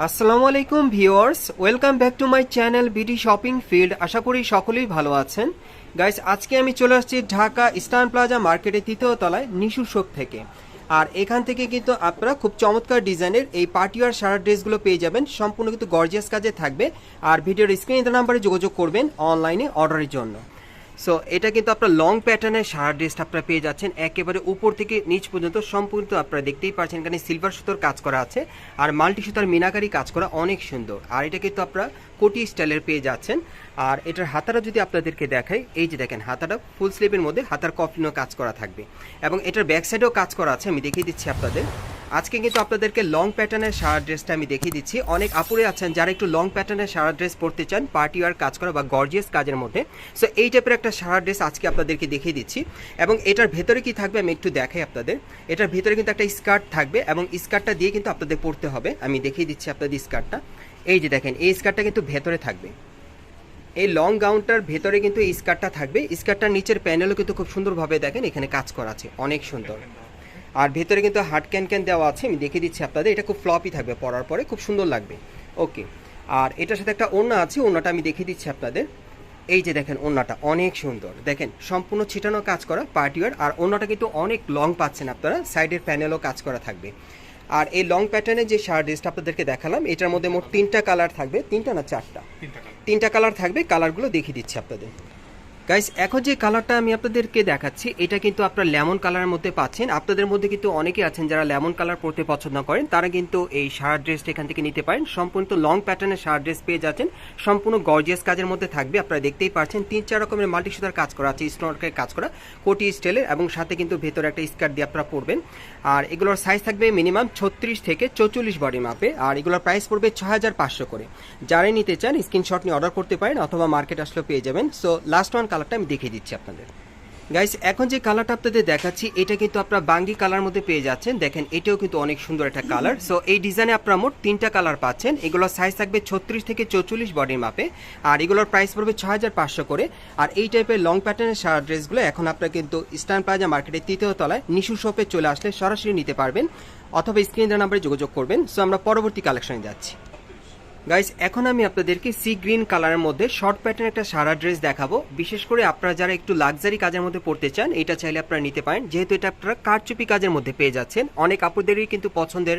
আসসালামু আলাইকুম viewers, welcome back to my channel BD shopping field. আশা করি সকলেই ভালো আছেন। গাইস, আজকে আমি চলে আসছি ঢাকা ইস্টার্ন প্লাজা মার্কেটের তৃতীয় তলায় নিশু শপ থেকে। আর এখান থেকে কিন্তু আপনারা খুব চমৎকার ডিজাইনের এই পার্টিওয়ার সারা ড্রেসগুলো পেয়ে যাবেন। সম্পূর্ণ কিন্তু গর্জিয়াস কাজে থাকবে। আর ভিডিওর স্ক্রিনে নাম্বারে যোগাযোগ করবেন অনলাইনে অর্ডারের জন্য। সো এটা কিন্তু আপনার লং প্যাটার্নের সারা ড্রেসটা আপনারা পেয়ে যাচ্ছেন। একেবারে উপর থেকে নিচ পর্যন্ত সম্পূর্ণ আপনারা দেখতেই পাচ্ছেন, এখানে সিলভার সুতোর কাজ করা আছে। আর মাল্টি সুতার মিনাকারি কাজ করা অনেক সুন্দর। আর এটা কিন্তু আপনারা কোটি স্টাইলের পেয়ে যাচ্ছেন। আর এটার হাতাটা যদি আপনাদেরকে দেখাই, এই যে দেখেন হাতাটা ফুল স্লিপের মধ্যে হাতার কফলিনও কাজ করা থাকবে। এবং এটার ব্যাক সাইডেও কাজ করা আছে, আমি দেখিয়ে দিচ্ছি আপনাদের। আজকে কিন্তু আপনাদেরকে লং প্যাটার্নের সারা ড্রেসটা আমি দেখিয়ে দিচ্ছি। অনেক আপুরে আছেন যারা একটু লং প্যাটার্নের সারা ড্রেস পরতে চান পার্টি ওয়ার কাজ করা বা গর্জিয়াস কাজের মধ্যে। সো এই টাইপের একটা সারা ড্রেস আজকে আপনাদেরকে দেখিয়ে দিচ্ছি। এবং এটার ভেতরে কি থাকবে, আমি একটু দেখাই আপনাদের। এটার ভেতরে কিন্তু একটা স্কার্ট থাকবে এবং স্কার্টটা দিয়ে কিন্তু আপনাদের পরতে হবে। আমি দেখিয়ে দিচ্ছি আপনাদের স্কার্টটা এই যে দেখেন, এই স্কার্টটা কিন্তু ভেতরে থাকবে। এই লং গাউনটার ভেতরে কিন্তু এই স্কার্টটা থাকবে। স্কার্টটার নিচের প্যানেলও কিন্তু খুব সুন্দরভাবে দেখেন, এখানে কাজ করা আছে, অনেক সুন্দর। আর ভেতরে কিন্তু হার্ড ক্যান ক্যান দেওয়া আছে, আমি দেখিয়ে দিচ্ছি আপনাদের, এটা খুব ফ্লপই থাকবে পরার পরে, খুব সুন্দর লাগবে। ওকে আর এটার সাথে একটা ওড়না আছে, ওড়নাটা আমি দেখিয়ে দিচ্ছি আপনাদের। এই যে দেখেন, ওড়নাটা অনেক সুন্দর। দেখেন, সম্পূর্ণ ছিটানো কাজ করা পার্টিওয়ার আর ওড়নাটা কিন্তু অনেক লং পাচ্ছেন আপনারা সাইডের প্যানেলও কাজ করা থাকবে। আর এই লং প্যাটার্নের যে শার্ট ড্রেসটা আপনাদেরকে দেখালাম এটার মধ্যে মোট তিনটা কালার থাকবে। তিনটা না চারটা? তিনটা কালার থাকবে কালারগুলো দেখিয়ে দিচ্ছি আপনাদের। গাইস এখন যে কালারটা আমি আপনাদেরকে দেখাচ্ছি, এটা কিন্তু আপনার লেমন কালারের মধ্যে পাচ্ছেন। আপনাদের মধ্যে কিন্তু অনেকে আছেন যারা লেমন কালার পরতে পছন্দ করেন, তারা কিন্তু এই শার্ট ড্রেসটা এখান থেকে নিতে পারেন। সম্পূর্ণ লং প্যাটার্নের শার্ট ড্রেস পেয়ে যাচ্ছেন। সম্পূর্ণ গর্জিয়াস কাজের মধ্যে থাকবে, আপনারা দেখতেই পাচ্ছেন। তিন, চার রকমের মাল্টি সুতার কাজ করা আছে স্টোনকের কাজ করা, কোটি স্টাইলের এবং সাথে কিন্তু ভেতরে একটা স্কার্ট দিয়ে আপনারা পরবেন। আর এগুলোর সাইজ থাকবে মিনিমাম ছত্রিশ থেকে চৌচল্লিশ বডি মাপে, আর এগুলোর প্রাইস পড়বে ছ হাজার পাঁচশো করে। যারাই নিতে চান স্ক্রিনশট নিয়ে অর্ডার করতে পারেন, অথবা মার্কেট আসলেও পেয়ে যাবেন। সো লাস্ট ওয়ান কালারটা আমি দেখিয়ে দিচ্ছি আপনাদের। গাইস এখন যে কালারটা আপনাদের দেখাচ্ছি, এটা কিন্তু আপনারা বাঙ্গি কালার মধ্যে পেয়ে যাচ্ছেন। দেখেন, এটাও কিন্তু অনেক সুন্দর একটা কালার সো এই ডিজাইনে আপনারা মোট তিনটা কালার পাচ্ছেন। এগুলোর সাইজ থাকবে ছত্রিশ থেকে চৌচল্লিশ বডির মাপে আর এগুলোর প্রাইস পড়বে ছ হাজার পাঁচশো করে। আর এই টাইপের লং প্যাটার্নের সারা ড্রেসগুলো এখন আপনারা কিন্তু ইস্টার্ন প্লাজা মার্কেটের তৃতীয় তলায় নিশু শপে চলে আসলে সরাসরি নিতে পারবেন। অথবা স্ক্রিন নাম্বারে যোগাযোগ করবেন। সো আমরা পরবর্তী কালেকশনে যাচ্ছি। গাইস এখন আমি আপনাদেরকে সি গ্রিন কালারের মধ্যে শর্ট প্যাটার্ন একটা সারা ড্রেস দেখাবো। বিশেষ করে আপনারা যারা একটু লাক্সারি কাজের মধ্যে পড়তে চান, এটা চাইলে আপনারা নিতে পারেন। যেহেতু এটা আপনারা কারচুপি কাজের মধ্যে পেয়ে যাচ্ছেন, অনেক আপুদেরই কিন্তু পছন্দের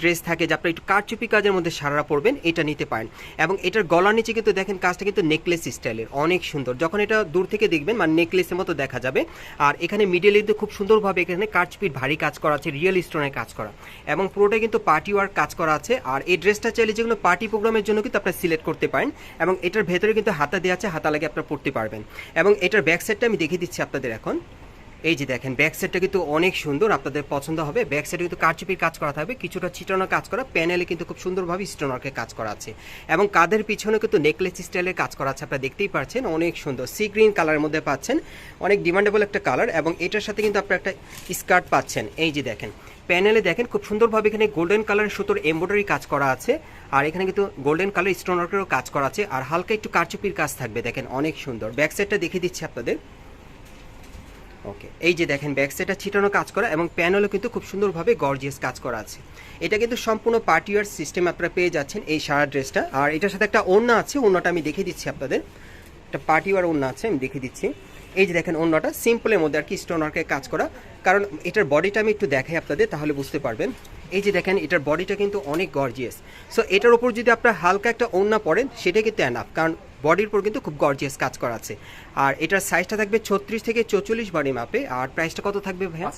ড্রেস থাকে যে আপনারা একটু কারচুপি কাজের মধ্যে সারারা পরবেন, এটা নিতে পারেন। এবং এটার গলার নিচে কিন্তু দেখেন কাজটা কিন্তু নেকলেস স্টাইলের অনেক সুন্দর। যখন এটা দূর থেকে দেখবেন মানে নেকলেসের মতো দেখা যাবে। আর এখানে মিডিলে কিন্তু খুব সুন্দরভাবে এখানে কারচুপির ভারী কাজ করা আছে রিয়েল স্টোনের কাজ করা। এবং পুরোটা কিন্তু পার্টি ওয়ার কাজ করা আছে। আর এই ড্রেসটা চাইলে যেগুলো পার্টি প্রোগ্রামের জন্য কিন্তু আপনারা সিলেক্ট করতে পারেন এবং এটার ভেতরে কিন্তু হাতা দেওয়া আছে, হাতা লাগে আপনারা পড়তে পারবেন। এবং এটার ব্যাক সাইডটা আমি দেখিয়ে দিচ্ছি আপনাদের এখন। এই যে দেখেন ব্যাক সাইডটা কিন্তু অনেক সুন্দর, আপনাদের পছন্দ হবে। ব্যাক সাইডে কিন্তু কারচুপির কাজ করা থাকবে, কিছুটা ছিটানো কাজ করা প্যানেলে কিন্তু খুব সুন্দরভাবে স্টোনারকে কাজ করা আছে। এবং কাদের পিছনে কিন্তু নেকলেস স্টাইলের কাজ করা আছে, আপনারা দেখতেই পাচ্ছেন অনেক সুন্দর। সি গ্রিন কালারের মধ্যে পাচ্ছেন, অনেক ডিমান্ডেবল একটা কালার এবং এটার সাথে কিন্তু আপনারা একটা স্কার্ট পাচ্ছেন। এই যে দেখেন প্যানেলে দেখেন, খুব সুন্দরভাবে এখানে গোল্ডেন কালারের সুতোর এমব্রয়ডারি কাজ করা আছে, আর এখানে কিন্তু গোল্ডেন কালার স্টোনারকেরও কাজ করা আছে, আর হালকা একটু কারচুপির কাজ থাকবে, দেখেন, অনেক সুন্দর। ব্যাক সাইডটা দেখিয়ে দিচ্ছি আপনাদের। ওকে এই যে দেখেন ব্যাক সাইডটা ছিটানো কাজ করা এবং প্যানেলও কিন্তু খুব সুন্দরভাবে গর্জিয়াস কাজ করা আছে। এটা কিন্তু সম্পূর্ণ পার্টিওয়ার সিস্টেম আপনারা পেয়ে যাচ্ছেন এই সারা ড্রেসটা আর এটার সাথে একটা ওড়না আছে, ওড়নাটা আমি দেখিয়ে দিচ্ছি আপনাদের। একটা পার্টিওয়ার ওড়না আছে, আমি দেখে দিচ্ছি। এই যে দেখেন অন্যটা সিম্পলের মধ্যে আর কি স্টোন স্টোনারকে কাজ করা। কারণ এটার বডিটা আমি একটু দেখাই আপনাদের তাহলে বুঝতে পারবেন। এই যে দেখেন এটার বডিটা কিন্তু অনেক গর্জিয়াস সো এটার উপর যদি আপনার হালকা একটা ওড়না পড়েন সেটা কিন্তু অ্যানাফ কারণ বডির উপর কিন্তু খুব গর্জিয়াস কাজ করা আছে। আর এটার সাইজটা থাকবে ছত্রিশ থেকে চৌচল্লিশ বডি মাপে আর প্রাইসটা কত থাকবে ভাইয়া?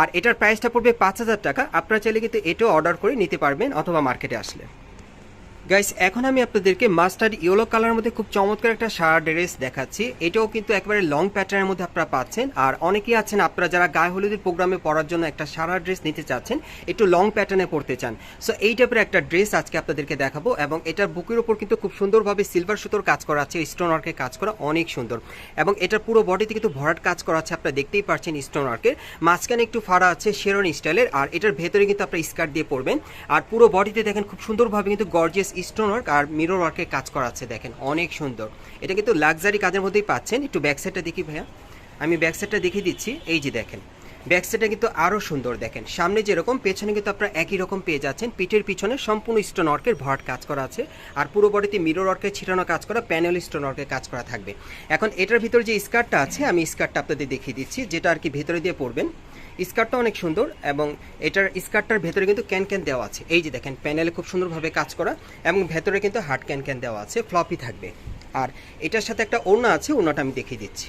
আর এটার প্রাইসটা পড়বে পাঁচ হাজার টাকা আপনারা চাইলে কিন্তু এটাও অর্ডার করে নিতে পারবেন অথবা মার্কেটে আসলে। গাইস এখন আমি আপনাদেরকে মাস্টার্ড ইয়েলো কালারের মধ্যে খুব চমৎকার একটা সারা ড্রেস দেখাচ্ছি। এটাও কিন্তু একেবারে লং প্যাটার্নের মধ্যে আপনারা পাচ্ছেন। আর অনেকেই আছেন, আপনারা যারা গায়ে হলুদের প্রোগ্রামে পড়ার জন্য একটা সারা ড্রেস নিতে চাচ্ছেন, একটু লং প্যাটার্নে পড়তে চান। সো এই টাইপের একটা ড্রেস আজকে আপনাদেরকে দেখাবো এবং এটার বুকের উপর কিন্তু খুব সুন্দরভাবে সিলভার সুতোর কাজ করা আছে স্টোন ওয়ার্কের কাজ করা, অনেক সুন্দর। এবং এটার পুরো বডিতে কিন্তু ভরাট কাজ করা আছে, আপনারা দেখতেই পাচ্ছেন স্টোন ওয়ার্কের মাঝখানে একটু ফাড়া আছে শেরন স্টাইলের আর এটার ভেতরে কিন্তু আপনারা স্কার্ট দিয়ে পড়বেন আর পুরো বডিতে দেখেন খুব সুন্দরভাবে কিন্তু গর্জিয়াস স্টোন ওয়ার্ক আর মিরর ওয়ার্কের কাজ করা আছে, দেখেন, অনেক সুন্দর। এটা কিন্তু লাক্সারি কাজের মধ্যেই পাচ্ছেন। একটু ব্যাক সাইডটা দেখি ভাইয়া। আমি ব্যাক সাইডটা দেখিয়ে দিচ্ছি। এই যে দেখেন ব্যাক সাইডে কিন্তু আরও সুন্দর, দেখেন। সামনে যেরকম, পেছনে কিন্তু আপনারা একই রকম পেয়ে যাচ্ছেন। পিঠের পিছনে সম্পূর্ণ স্টোন ওয়ার্কের ভরাট কাজ করা আছে। আর পুরো বডিতে মিরর ওয়ার্কের ছিটানো কাজ করা, প্যানেল স্টোন ওয়ার্কের কাজ করা থাকবে। এখন এটার ভিতরে যে স্কার্টটা আছে, আমি স্কার্টটা আপনাদের দেখিয়ে দিচ্ছি, যেটা আর কি ভেতরে দিয়ে পরবেন স্কার্টটা অনেক সুন্দর এবং এটার স্কার্টটার ভেতরে কিন্তু ক্যান ক্যান দেওয়া আছে। এই যে দেখেন, প্যানেলে খুব সুন্দরভাবে কাজ করা এবং ভেতরে কিন্তু হার্ড ক্যান ক্যান দেওয়া আছে, ফ্লপি থাকবে। আর এটার সাথে একটা ওড়না আছে, ওড়নাটা আমি দেখিয়ে দিচ্ছি।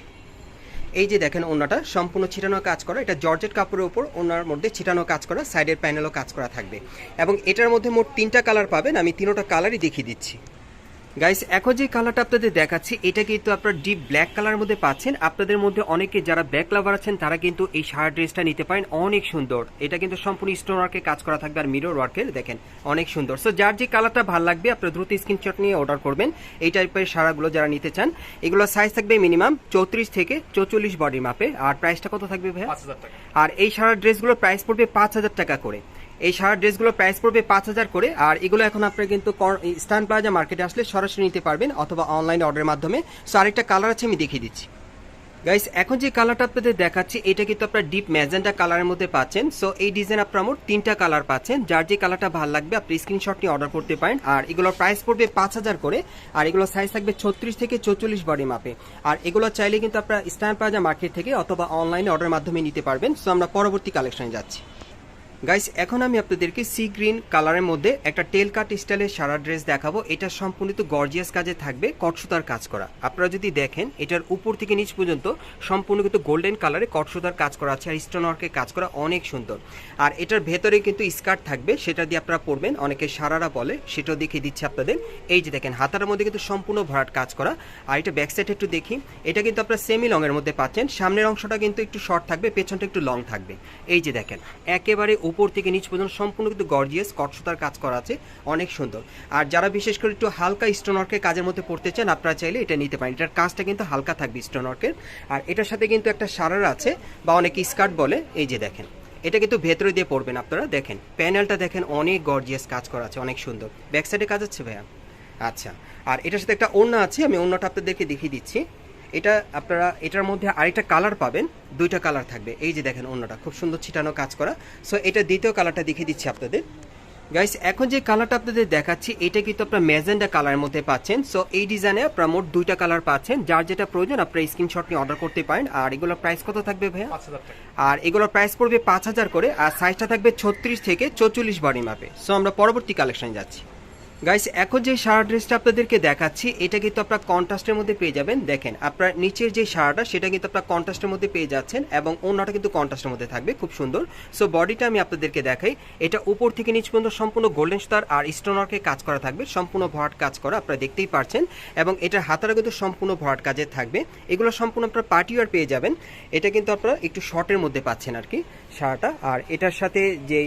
এই যে দেখেন ওনাটা সম্পূর্ণ ছিটানো কাজ করা। এটা জর্জেট কাপড়ের উপর ওনার মধ্যে ছিটানো কাজ করা, সাইডের প্যানেলও কাজ করা থাকবে। এবং এটার মধ্যে মোট তিনটা কালার পাবেন, আমি তিনোটা কালারই দেখিয়ে দিচ্ছি। গাইস এখন যে কালারটা আপনাদের দেখাচ্ছি এটা কিন্তু আপনারা ডিপ ব্ল্যাক কালারের মধ্যে পাচ্ছেন। আপনাদের মধ্যে অনেকে যারা ব্যাক লাভার আছেন তারা কিন্তু এই শার্ট ড্রেসটা নিতে পারেন। অনেক সুন্দর। এটা কিন্তু সম্পূর্ণ স্টোন ওয়ার্কে কাজ করা থাকবে। আর মিরর ওয়ার্কের দেখেন অনেক সুন্দর। সো যার যে কালারটা ভালো লাগবে আপনারা দ্রুত স্ক্রিনশট নিয়ে অর্ডার করবেন। এই টাইপের সারাগুলো যারা নিতে চান এগুলো সাইজ থাকবে মিনিমাম চৌত্রিশ থেকে চৌচল্লিশ বডির মাপে আর প্রাইসটা কত থাকবে ভাইয়া? আর এই সারা ড্রেসগুলোর প্রাইস পড়বে পাঁচ হাজার টাকা করে। এই সারা ড্রেসগুলোর প্রাইস পড়বে পাঁচ হাজার করে। আর এগুলো এখন আপনারা কিন্তু স্টান প্লাজা মার্কেটে আসলে সরাসরি নিতে পারবেন অথবা অনলাইন অর্ডারের মাধ্যমে। সো আরেকটা কালার আছে, আমি দেখিয়ে দিচ্ছি। গাইস এখন যে কালারটা আপনাদের দেখাচ্ছি, এটা কিন্তু আপনারা ডিপ ম্যাজেন্টা কালারের মধ্যে পাচ্ছেন। সো এই ডিজাইন আপনারা মোট তিনটা কালার পাচ্ছেন। যার যে কালারটা ভালো লাগবে, আপনি স্ক্রিনশট নিয়ে অর্ডার করতে পারেন। আর এগুলোর প্রাইস পড়বে পাঁচ হাজার করে। আর এগুলো সাইজ থাকবে ছত্রিশ থেকে চৌচল্লিশ বডি মাপে আর এগুলো চাইলে কিন্তু আপনারা স্ট্যান্ড প্লাজা মার্কেট থেকে অথবা অনলাইনে অর্ডারের মাধ্যমে নিতে পারবেন। সো আমরা পরবর্তী কালেকশনে যাচ্ছি। গাইস এখন আমি আপনাদেরকে সি গ্রিন কালারের মধ্যে একটা টেল কাট স্টাইলের সারা ড্রেস দেখাবো। এটা সম্পূর্ণ গর্জিয়াস কাজে থাকবে, কটসুতার কাজ করা। আপনারা যদি দেখেন, এটার উপর থেকে নিচ পর্যন্ত সম্পূর্ণ কিন্তু গোল্ডেন কালারে কটসুতার কাজ করা আছে আর স্টোন ওয়ার্কের কাজ করা অনেক সুন্দর। আর এটার ভেতরে কিন্তু স্কার্ট থাকবে, সেটা দিয়ে আপনারা পরবেন। অনেকে সারারা বলে, সেটাও দেখিয়ে দিচ্ছে আপনাদের। এই যে দেখেন, হাতার মধ্যে কিন্তু সম্পূর্ণ ভরাট কাজ করা। আর এটা ব্যাক সাইড একটু দেখি, এটা কিন্তু আপনারা সেমি লং এর মধ্যে পাচ্ছেন। সামনের অংশটা কিন্তু একটু শর্ট থাকবে, পেছনটা একটু লং থাকবে। এই যে দেখেন, একেবারে উপর থেকে নিচ পর্যন্ত সম্পূর্ণ কিন্তু গর্জিয়াস কটসুতার কাজ করা আছে, অনেক সুন্দর। আর যারা বিশেষ করে একটু হালকা স্টোন ওয়ার্কের কাজের মধ্যে পড়তে চান, আপনারা চাইলে এটা নিতে পারেন। এটার কাজটা কিন্তু হালকা থাকবে স্টোন ওয়ার্কের আর এটার সাথে কিন্তু একটা সারার আছে, বা অনেকে স্কার্ট বলে, এই যে দেখেন। এটা কিন্তু ভেতরে দিয়ে পড়বেন আপনারা, দেখেন। প্যানেলটা দেখেন, অনেক গর্জিয়াস কাজ করা আছে, অনেক সুন্দর। ব্যাক সাইডে কাজ আছে ভাইয়া? আচ্ছা। আর এটার সাথে একটা ওড়না আছে, আমি ওড়নাটা আপনাদেরকে দেখিয়ে দিচ্ছি। এটা আপনারা এটার মধ্যে আরেকটা কালার পাবেন দুইটা কালার থাকবে। এই যে দেখেন অন্যটা খুব সুন্দর ছিটানো কাজ করা। সো এটা দ্বিতীয় কালারটা দেখিয়ে দিচ্ছি আপনাদের। গাইস এখন যে কালারটা আপনাদের দেখাচ্ছি এটা কিন্তু আপনার ম্যাজেন্ডা কালারের মধ্যে পাচ্ছেন। সো এই ডিজাইনে আপনারা মোট দুইটা কালার পাচ্ছেন। যার যেটা প্রয়োজন আপনারা স্ক্রিনশট নিয়ে অর্ডার করতে পারেন। আর এগুলোর প্রাইস কত থাকবে ভাইয়া? আর এগুলোর প্রাইস পড়বে পাঁচ হাজার করে। আর সাইজটা থাকবে ছত্রিশ থেকে চৌচল্লিশ বডি মাপে সো আমরা পরবর্তী কালেকশনে যাচ্ছি। গাইস এখন যে সারা ড্রেসটা আপনাদেরকে দেখাচ্ছি, এটা কিন্তু আপনার কন্ট্রাস্টের মধ্যে পেয়ে যাবেন। দেখেন, আপনার নিচের যে সারাটা, সেটা কিন্তু আপনার কন্ট্রাস্টের মধ্যে পেয়ে যাচ্ছেন এবং অন্যটা কিন্তু কন্ট্রাস্টের মধ্যে থাকবে। খুব সুন্দর। সো বডিটা আমি আপনাদেরকে দেখাই। এটা উপর থেকে নিচ পর্যন্ত সম্পূর্ণ গোল্ডেন স্টার আর স্টোনারকে কাজ করা থাকবে। সম্পূর্ণ ভরাট কাজ করা, আপনারা দেখতেই পারছেন। এবং এটার হাতারা কিন্তু সম্পূর্ণ ভরাট কাজে থাকবে। এগুলো সম্পূর্ণ আপনার পার্টিওয়ার পেয়ে যাবেন। এটা কিন্তু আপনারা একটু শর্টের মধ্যে পাচ্ছেন আর কি সারাটা। আর এটার সাথে যে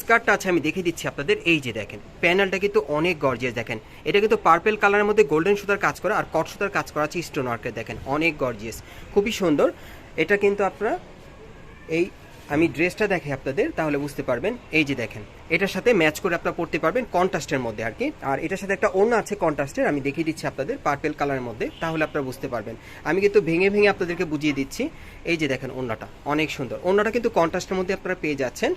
স্কার্টটা আছে, আমি দেখিয়ে দিচ্ছি আপনাদের। এই যে দেখেন, প্যানেলটা কিন্তু অনেক গর্জিয়াস দেখেন। এটা কিন্তু পার্পেল কালারের মধ্যে গোল্ডেন সুতার কাজ করা আর কট সুতার কাজ করা আছে স্টোন ওয়ার্কের দেখেন, অনেক গর্জিয়াস খুবই সুন্দর। এটা কিন্তু আপনারা, এই, আমি ড্রেসটা দেখে আপনাদের, তাহলে বুঝতে পারবেন। এই যে দেখেন এটার সাথে ম্যাচ করে আপনারা পড়তে পারবেন কন্ট্রাস্টের মধ্যে আর কি। আর এটার সাথে একটা অন্য আছে কন্ট্রাস্টের আমি দেখিয়ে দিচ্ছি আপনাদের পার্পেল কালারের মধ্যে, তাহলে আপনারা বুঝতে পারবেন। আমি কিন্তু ভেঙে ভেঙে আপনাদেরকে বুঝিয়ে দিচ্ছি। এই যে দেখেন অন্যটা অনেক সুন্দর। অন্যটা কিন্তু কন্ট্রাস্টের মধ্যে আপনারা পেয়ে যাচ্ছেন।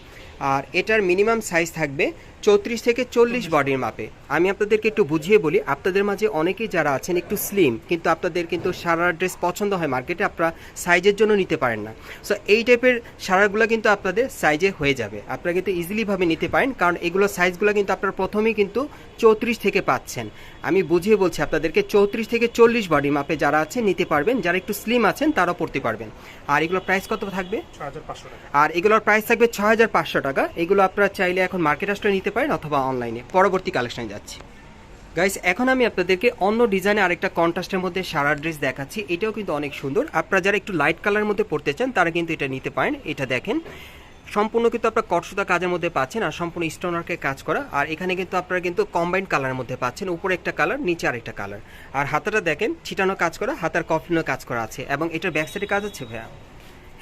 আর এটার মিনিমাম সাইজ থাকবে চৌত্রিশ থেকে চল্লিশ বডির মাপে। আমি আপনাদেরকে একটু বুঝিয়ে বলি, আপনাদের মাঝে অনেকেই যারা আছেন একটু স্লিম কিন্তু আপনাদের কিন্তু সারা ড্রেস পছন্দ হয় মার্কেটে আপনারা সাইজের জন্য নিতে পারেন না। সো এই টাইপের সারাগুলো কিন্তু আপনাদের সাইজে হয়ে যাবে। আপনারা কিন্তু ইজিলিভাবে নিতে পারেন। কারণ এগুলো সাইজগুলো কিন্তু আপনারা প্রথমেই কিন্তু চৌত্রিশ থেকে পাচ্ছেন। আমি বুঝিয়ে বলছি আপনাদেরকে চৌত্রিশ থেকে চল্লিশ বডি মাপে যারা আছে নিতে পারবেন। যারা একটু স্লিম আছেন তারাও পড়তে পারবেন। আর এগুলোর প্রাইস কত থাকবে? আর এগুলোর প্রাইস থাকবে ছয় হাজার পাঁচশো টাকা। এগুলো আপনারা চাইলে এখন মার্কেট আসলে নিতে পারেন অথবা অনলাইনে পরবর্তী কালেকশনে যাচ্ছি। গাইস এখন আমি আপনাদেরকে অন্য ডিজাইনে আরেকটা কন্ট্রাস্টের মধ্যে সারা ড্রেস দেখাচ্ছি। এটাও কিন্তু অনেক সুন্দর। আপনারা যারা একটু লাইট কালারের মধ্যে পড়তে চান তারা কিন্তু এটা নিতে পারেন। এটা দেখেন। সম্পূর্ণ কিন্তু আপনার কটসুতা কাজের মধ্যে পাচ্ছেন আর সম্পূর্ণ স্টোনারকে কাজ করা। আর এখানে কিন্তু আপনারা কিন্তু কম্বাইন্ড কালারের মধ্যে পাচ্ছেন। উপরে একটা কালার নিচে আরেকটা কালার আর হাতাটা দেখেন, ছিটানো কাজ করা, হাতার কফলিনও কাজ করা আছে। এবং এটার ব্যাক সাইডে কাজ আছে ভাইয়া?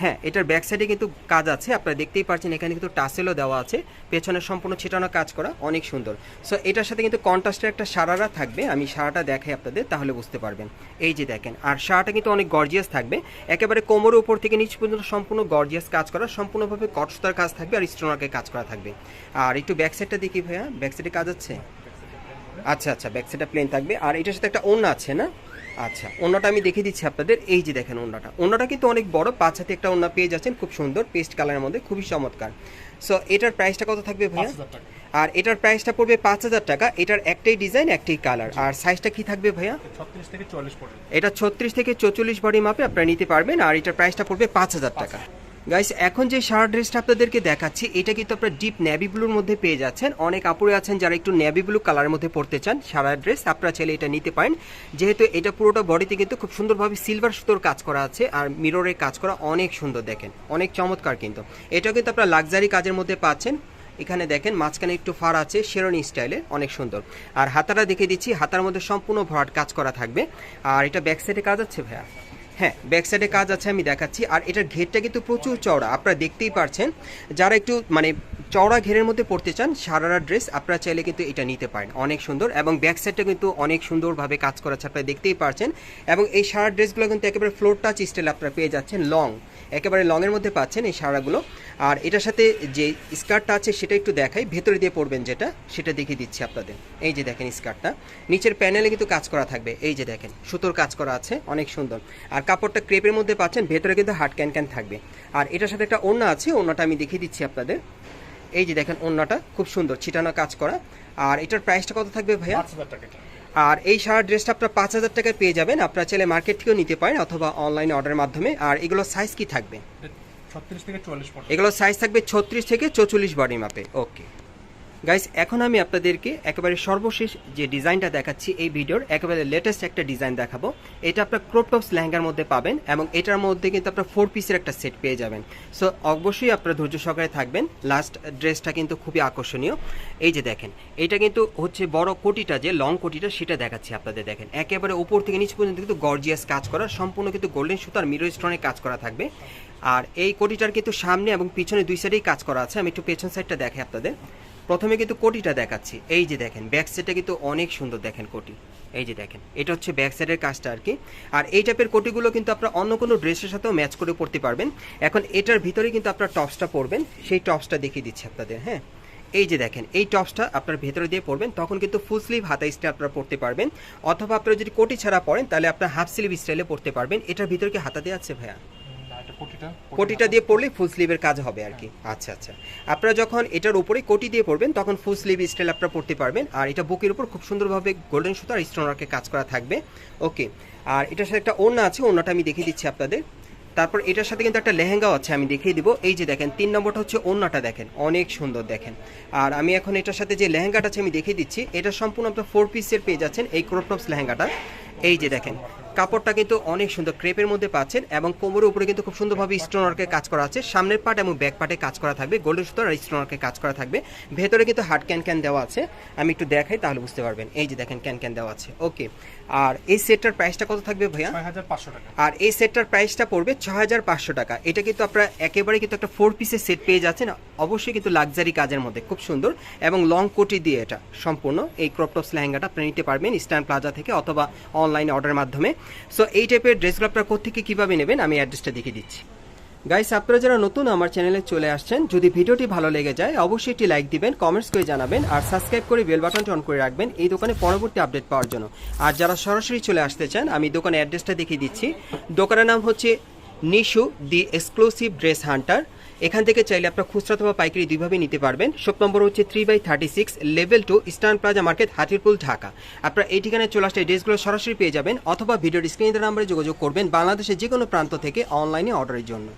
হ্যাঁ এটার ব্যাক সাইডে কিন্তু কাজ আছে। আপনারা দেখতেই পাচ্ছেন এখানে কিন্তু টাসেলও দেওয়া আছে। পেছনে সম্পূর্ণ ছিটানো কাজ করা, অনেক সুন্দর। সো এটার সাথে কিন্তু কন্ট্রাস্টের একটা সারারা থাকবে। আমি সারাটা দেখাই আপনাদের, তাহলে বুঝতে পারবেন। এই যে দেখেন, আর সারাটা কিন্তু অনেক গর্জিয়াস থাকবে। একেবারে কোমরের উপর থেকে নিচ পর্যন্ত সম্পূর্ণ গর্জিয়াস কাজ করা, সম্পূর্ণভাবে কটসতার কাজ থাকবে আর স্টোনারকে কাজ করা থাকবে। আর একটু ব্যাক সাইডটা দেখি ভাইয়া ব্যাক সাইডে কাজ আছে? আচ্ছা আচ্ছা ব্যাক সাইডটা প্লেন থাকবে। আর এটার সাথে একটা ওড়না আছে না? আচ্ছা ওনাটা আমি দেখে দিচ্ছি আপনাদের। এই যে দেখেন ওড়নাটা। ওড়নাটা কিন্তু অনেক বড় পাঁচ হাতে একটা ওড়না পেয়ে যাচ্ছেন খুব সুন্দর পেস্ট কালারের মধ্যে খুবই চমৎকার। সো এটার প্রাইসটা কত থাকবে ভাইয়া? আর এটার প্রাইসটা পড়বে পাঁচ হাজার টাকা এটার একটাই ডিজাইন একটাই কালার আর সাইজটা কি থাকবে ভাইয়া? ছত্রিশ থেকে চল্লিশ পর্যন্ত। এটা ছত্রিশ থেকে চৌচল্লিশ বডি মাপে আপনারা নিতে পারবেন আর এটার প্রাইসটা পড়বে পাঁচ হাজার টাকা। গাইস এখন যে শার্ট ড্রেসটা আপনাদেরকে দেখাচ্ছি, এটা কিন্তু আপনারা ডিপ নেভি ব্লুর মধ্যে পেয়ে যাচ্ছেন। অনেক আপুরে আছেন যারা একটু নেভি ব্লু কালারের মধ্যে পড়তে চান সারা ড্রেস আপনারা চাইলে এটা নিতে পারেন। যেহেতু এটা পুরোটা বডিতে কিন্তু খুব সুন্দরভাবে সিলভার সুতোর কাজ করা আছে আর মিররের কাজ করা অনেক সুন্দর দেখেন, অনেক চমৎকার কিন্তু। এটা কিন্তু আপনারা লাক্সারি কাজের মধ্যে পাচ্ছেন। এখানে দেখেন, মাঝখানে একটু ফার আছে শেরনি স্টাইলে অনেক সুন্দর। আর হাতাটা দেখে দিচ্ছি, হাতার মধ্যে সম্পূর্ণ ভরাট কাজ করা থাকবে। আর এটা ব্যাক সাইডে কাজ আছে ভাইয়া? হ্যাঁ ব্যাক সাইডে কাজ আছে, আমি দেখাচ্ছি। আর এটার ঘেরটা কিন্তু প্রচুর চওড়া। আপনারা দেখতেই পারছেন, যারা একটু মানে চওড়া ঘেরের মধ্যে পড়তে চান, সারারা ড্রেস আপনারা চাইলে কিন্তু এটা নিতে পারেন। অনেক সুন্দর এবং ব্যাক সাইডটা কিন্তু অনেক সুন্দরভাবে কাজ করা আছে আপনারা দেখতেই পারছেন। এবং এই সারা ড্রেসগুলো কিন্তু একেবারে ফ্লোর টাচ স্টাইল আপনারা পেয়ে যাচ্ছেন লং একেবারে লংয়ের মধ্যে পাচ্ছেন এই সারাগুলো। আর এটার সাথে যে স্কার্টটা আছে সেটা একটু দেখাই, ভেতরে দিয়ে পড়বেন যেটা, সেটা দেখিয়ে দিচ্ছি আপনাদের। এই যে দেখেন স্কার্টটা। নিচের প্যানেলে কিন্তু কাজ করা থাকবে। এই যে দেখেন, সুতোর কাজ করা আছে, অনেক সুন্দর। আর কাপড়টা ক্রেপের মধ্যে পাচ্ছেন, ভেতরে কিন্তু হাট ক্যান ক্যান থাকবে। আর এটার সাথে একটা ওড়না আছে, ওড়নাটা আমি দেখিয়ে দিচ্ছি আপনাদের। এই যে দেখেন ওড়নাটা, খুব সুন্দর, ছিটানো কাজ করা। আর এটার প্রাইসটা কত থাকবে ভাইয়া? পাঁচ হাজার টাকা। আর এই সারা ড্রেসটা আপনার পাঁচ হাজার টাকায় পেয়ে যাবেন। আপনার চাইলে মার্কেট থেকেও নিতে পারেন অথবা অনলাইন অর্ডারের মাধ্যমে। আর এগুলো সাইজ কি থাকবে? ছত্রিশ থেকে চল্লিশ এগুলো সাইজ থাকবে ছত্রিশ থেকে চৌচল্লিশ বডি মাপে ওকে গাইস এখন আমি আপনাদেরকে একেবারে সর্বশেষ যে ডিজাইনটা দেখাচ্ছি এই ভিডিওর, একেবারে লেটেস্ট একটা ডিজাইন দেখাবো। এটা আপনার ক্রপ টপস লেহেঙ্গার মধ্যে পাবেন এবং এটার মধ্যে কিন্তু আপনার ফোর পিসের একটা সেট পেয়ে যাবেন। সো অবশ্যই আপনারা ধৈর্য সহকারে থাকবেন। লাস্ট ড্রেসটা কিন্তু খুবই আকর্ষণীয়। এই যে দেখেন, এটা কিন্তু হচ্ছে বড় কোটিটা যে লং কোটিটা, সেটা দেখাচ্ছি আপনাদের। দেখেন, একেবারে উপর থেকে নিচ পর্যন্ত কিন্তু গর্জিয়াস কাজ করা, সম্পূর্ণ কিন্তু গোল্ডেন সুতার মিরর স্টোনে কাজ করা থাকবে। আর এই কোটিটার কিন্তু সামনে এবং পিছনে দুই সাইডেই কাজ করা আছে। আমি একটু পেছন সাইডটা দেখাই আপনাদের। প্রথমে কিন্তু কোটিটা দেখাচ্ছি। এই যে দেখেন ব্যাক সাইডটা কিন্তু অনেক সুন্দর দেখেন কোটি। এই যে দেখেন, এটা হচ্ছে ব্যাক সাইডের কাজটা আর কি। আর এই টাইপের কোটিগুলো কিন্তু আপনারা অন্য কোনো ড্রেসের সাথেও ম্যাচ করে পড়তে পারবেন। এখন এটার ভিতরে কিন্তু আপনার টপসটা পরবেন, সেই টপসটা দেখিয়ে দিচ্ছি আপনাদের হ্যাঁ? এই যে দেখেন, এই টপসটা আপনার ভেতরে দিয়ে পড়বেন তখন কিন্তু ফুল স্লিভ হাতা স্টাইল আপনারা পড়তে পারবেন। অথবা আপনারা যদি কোটি ছাড়া পড়েন তাহলে আপনার হাফ স্লিভ স্টাইলে পড়তে পারবেন। এটার ভিতরে কি হাতা দিয়ে আছে ভাইয়া? কোটিটা কোটিটা দিয়ে পড়লে ফুল স্লিভের কাজ হবে আর কি। আচ্ছা আচ্ছা। আপনারা যখন এটার উপরে কোটি দিয়ে পড়বেন তখন ফুল স্লিভ স্টাইল আপনারা পড়তে পারবেন। আর এটা বুকের উপর খুব সুন্দরভাবে গোল্ডেন সুতার স্টোনারকে কাজ করা থাকবে। ওকে আর এটার সাথে একটা ওড়না আছে ওড়নাটা আমি দেখিয়ে দিচ্ছি আপনাদের। তারপর এটার সাথে কিন্তু একটা লেহেঙ্গাও আছে আমি দেখিয়ে দিব। এই যে দেখেন তিন নম্বরটা হচ্ছে ওড়নাটা দেখেন অনেক সুন্দর দেখেন। আর আমি এখন এটার সাথে যে লেহেঙ্গাটা আছে আমি দেখিয়ে দিচ্ছি এটা সম্পূর্ণ আপনার ফোর পিসের পেয়ে যাচ্ছেন এই ক্রপটপস লেহেঙ্গাটা। এই যে দেখেন কাপড়টা কিন্তু অনেক সুন্দর ক্রেপের মধ্যে পাচ্ছেন এবং কোমরের উপরে কিন্তু খুব সুন্দরভাবে স্টোনারকে কাজ করা আছে। সামনের পার্ট এবং ব্যাক পার্টে কাজ করা থাকবে। গোল্ডেন সুতার আর স্টোনারকে কাজ করা থাকবে। ভেতরে কিন্তু হার্ড ক্যান ক্যান দেওয়া আছে। আমি একটু দেখাই তাহলে বুঝতে পারবেন। এই যে দেখেন ক্যান ক্যান দেওয়া আছে। ওকে আর এই সেটটার প্রাইসটা কত থাকবে ভাইয়া? ছয় হাজার পাঁচশো টাকা। আর এই সেটটার প্রাইসটা পড়বে ছ হাজার পাঁচশো টাকা। এটা কিন্তু আপনারা একেবারে কিন্তু একটা ফোর পিসের সেট পেয়ে যাচ্ছেন। অবশ্যই কিন্তু লাক্সারি কাজের মধ্যে। খুব সুন্দর এবং লং কোটি দিয়ে এটা সম্পূর্ণ। এই ক্রপটপস লেহেঙ্গাটা আপনি নিতে পারবেন স্ট্যান্ড প্লাজা থেকে অথবা অনলাইনে অর্ডারের মাধ্যমে। সো এই টাইপের ড্রেসগুলো আপনারা কোথেকে কীভাবে নেবেন, আমি অ্যাড্রেসটা দেখিয়ে দিচ্ছি। গাইস আপনারা যারা নতুন আমার চ্যানেলে চলে আসছেন, যদি ভিডিওটি ভালো লেগে যায়, অবশ্যই একটি লাইক দিবেন কমেন্টস করে জানাবেন, আর সাবস্ক্রাইব করে বেল বাটনটি অন করে রাখবেন, এই দোকানে পরবর্তী আপডেট পাওয়ার জন্য। আর যারা সরাসরি চলে আসতে চান, আমি দোকানের অ্যাড্রেসটা দেখিয়ে দিচ্ছি। দোকানের নাম হচ্ছে Nishu the exclusive dress hunter এখান থেকে চাইলে আপনার খুচরা অথবা পাইকারি দুইভাবে নিতে পারবেন। শপ নম্বর হচ্ছে three by thirty six level two Eastern Plaza market Hatirpool, Dhaka. আপনারা এই ঠিকানায় চলে আসলে ড্রেসগুলো সরাসরি পেয়ে যাবেন অথবা ভিডিওর স্ক্রিনের নাম্বারে যোগাযোগ করবেন বাংলাদেশের যে কোনো প্রান্ত থেকে অনলাইনে অর্ডারের জন্য।